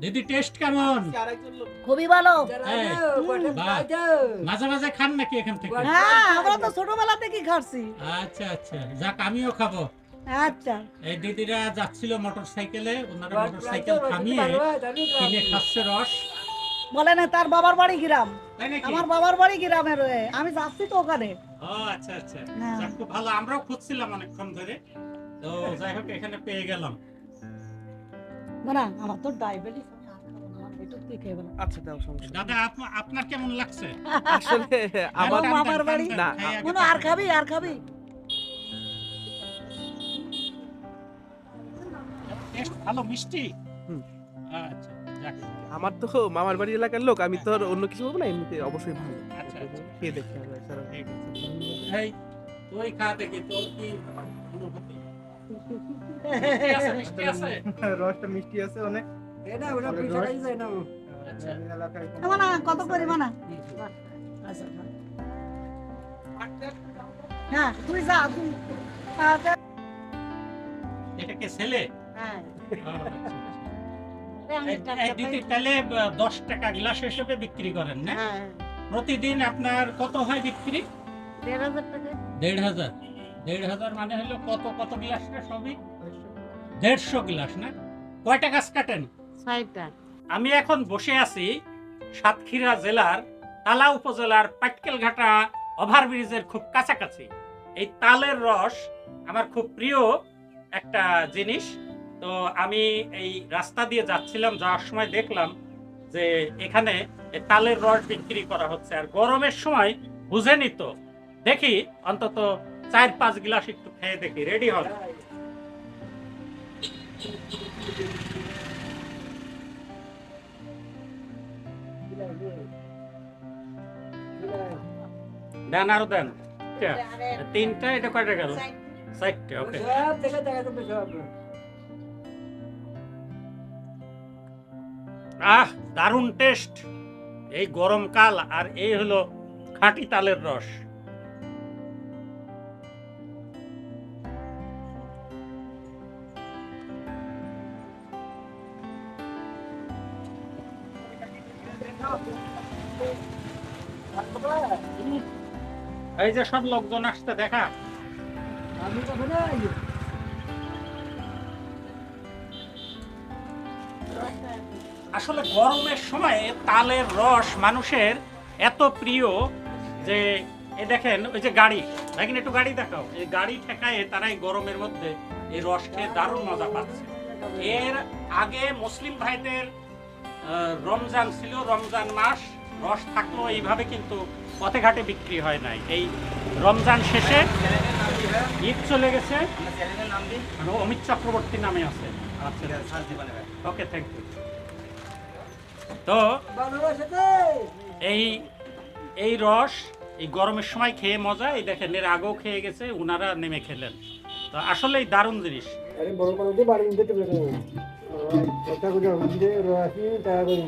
দিদি টেস্ট কেমন? খুবই ভালো। হ্যাঁ, মাঝে মাঝে খান নাকি এখান থেকে? হ্যাঁ আমরা তো ছোটবেলা থেকে খাচ্ছি? আচ্ছা আচ্ছা। যাক আমিও খাব। আচ্ছা। এই দিদিরা যাচ্ছিল মোটর ওনারা মোটর থামিয়ে কিনে খাচ্ছে রস। বলে না তার বাবার বাড়ি গ্রাম। আমার বাবার বাড়ি গ্রামের এ। আমি যাচ্ছি তো ওখানে। ও আচ্ছা আচ্ছা। হ্যাঁ। খুব ভালো। আমরাও খুঁজছিলাম অনেকক্ষণ ধরে। তো যাই হোক এখানে পেয়ে গেলাম। না আমার তো ডায়াবেটিস একটু তুই খেয়ে বলো আচ্ছা দাও সমস্যা দাদা আপনার কেমন লাগছে? আসলে আমার আমার মামার বাড়ি। না, আর খাবি আর খাবি। ভালো মিষ্টি? আচ্ছা আমার তো মামার বাড়ি এলাকার লোক আমি তো আর অন্য কিছু বলব না এমনিতে অবশ্যই ভালো। আচ্ছা, আচ্ছা। খেয়ে দেখতে হবে এছাড়া। ঠিক আছে এই তুই খা দেখি তোর কি অনুভূতি? রসটা মিষ্টি আছে অনেক। কত করে হ্যাঁ তুই যা তুই ছেলে? হ্যাঁ। ও। এই- এই দিদি তাহলে দশ টাকা গ্লাস হিসেবে বিক্রি করেন না? হ্যাঁ। প্রতিদিন আপনার কত হয় বিক্রি? দেড় হাজার টাকা। দেড় হাজার। দেড় হাজার মানে হলো কত কত গ্লাস না সবই? দেড়শো গ্লাস না? কয়টা গাছ কাটেন? ছয়টা। আমি এখন বসে আছি সাতক্ষীরা জেলার তালা উপজেলার পাটকেলঘাটা ওভারব্রিজের খুব কাছাকাছি। এই তালের রস আমার খুব প্রিয় একটা জিনিস। তো আমি এই রাস্তা দিয়ে যাচ্ছিলাম যাওয়ার সময় দেখলাম যে এখানে তালের রস বিক্রি করা হচ্ছে। আর গরমের সময় বুঝে নিত। দেখি অন্তত চার পাঁচ গ্লাস একটু খেয়ে দেখি রেডি হবে? দেন আরও দেন। এটা, তিনটা এটা কয়টা গেল? চারটে ওকে আহ দারুণ টেস্ট এই গরমকাল আর এই হলো খাঁটি তালের রস। এই যে সব লোকজন আসতে দেখা। আসলে গরমের সময় তালের রস মানুষের এত প্রিয় যে এ দেখেন ওই যে গাড়ি। দেখেন একটু গাড়ি দেখাও। এই গাড়ি ঠেকায় তারা এই গরমের মধ্যে এই রস খেয়ে দারুণ মজা পাচ্ছে। এর আগে মুসলিম ভাইদের রমজান ছিল, রমজান মাস, রস থাকল এইভাবে কিন্তু পথে ঘাটে বিক্রি হয় নাই। এই রমজান শেষে ঈদ চলে গেছে। অমিত চক্রবর্তী নামে আছে। আচ্ছা ওকে থ্যাংক ইউ তো এই এই রস এই গরমের সময় খেয়ে মজা। এই দেখেন, এর আগেও খেয়ে গেছে, উনারা নেমে খেলেন। তো আসলেই দারুণ জিনিস। আরে বড় বড় দিয়ে বাড়ি নিতে চলে যাব এটা করে হুইলে রসি টাকা করে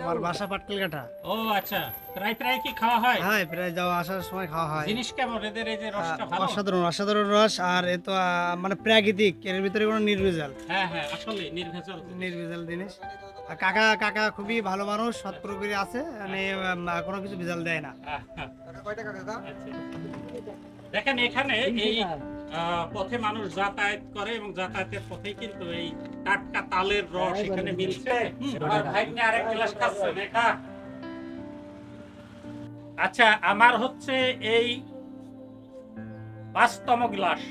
আমার বাসা পাটকেলঘাটা। ও আচ্ছা। প্রায় প্রায় কি খাওয়া হয়? হ্যাঁ প্রায় যাওয়া আসার সময় খাওয়া হয়। জিনিস কেমন? এদের এই যে রসটা ভালো? অসাধারণ অসাধারণ রস আর এ তো মানে প্রাকৃতিক। এর ভিতরে কোনো নির্ভেজাল। হ্যাঁ হ্যাঁ আসলে নির্ভেজাল জিনিস। নির্ভেজাল জিনিস। আর কাকা কাকা খুবই ভালো মানুষ সৎ প্রকৃতি আছে মানে কোনো কিছু ভেজাল দেয় না। আচ্ছা। দেখেন এখানে এই পথে মানুষ যাতায়াত করে এবং যাতায়াতের পথেই কিন্তু এই টাটকা তালের রস এখানে মিলছে। আমার ভাগ্নে আরেক গ্লাস খাচ্ছেন এটা আচ্ছা আমার হচ্ছে এই পাঁচতম গ্লাস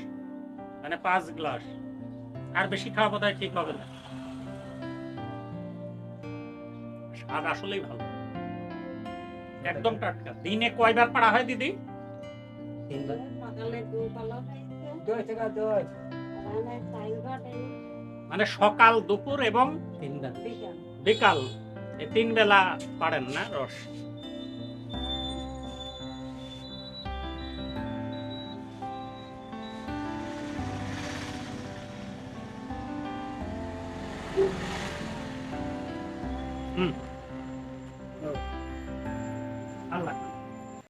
মানে পাঁচ গ্লাস। আর বেশি খাওয়া বোধ ঠিক হবে না। স্বাদ আসলেই ভালো। একদম টাটকা। দিনে কয়বার পাড়া হয় দিদি? মানে সকাল দুপুর এবং বিকাল। এই তিন বেলা পারেন না রস। হুম।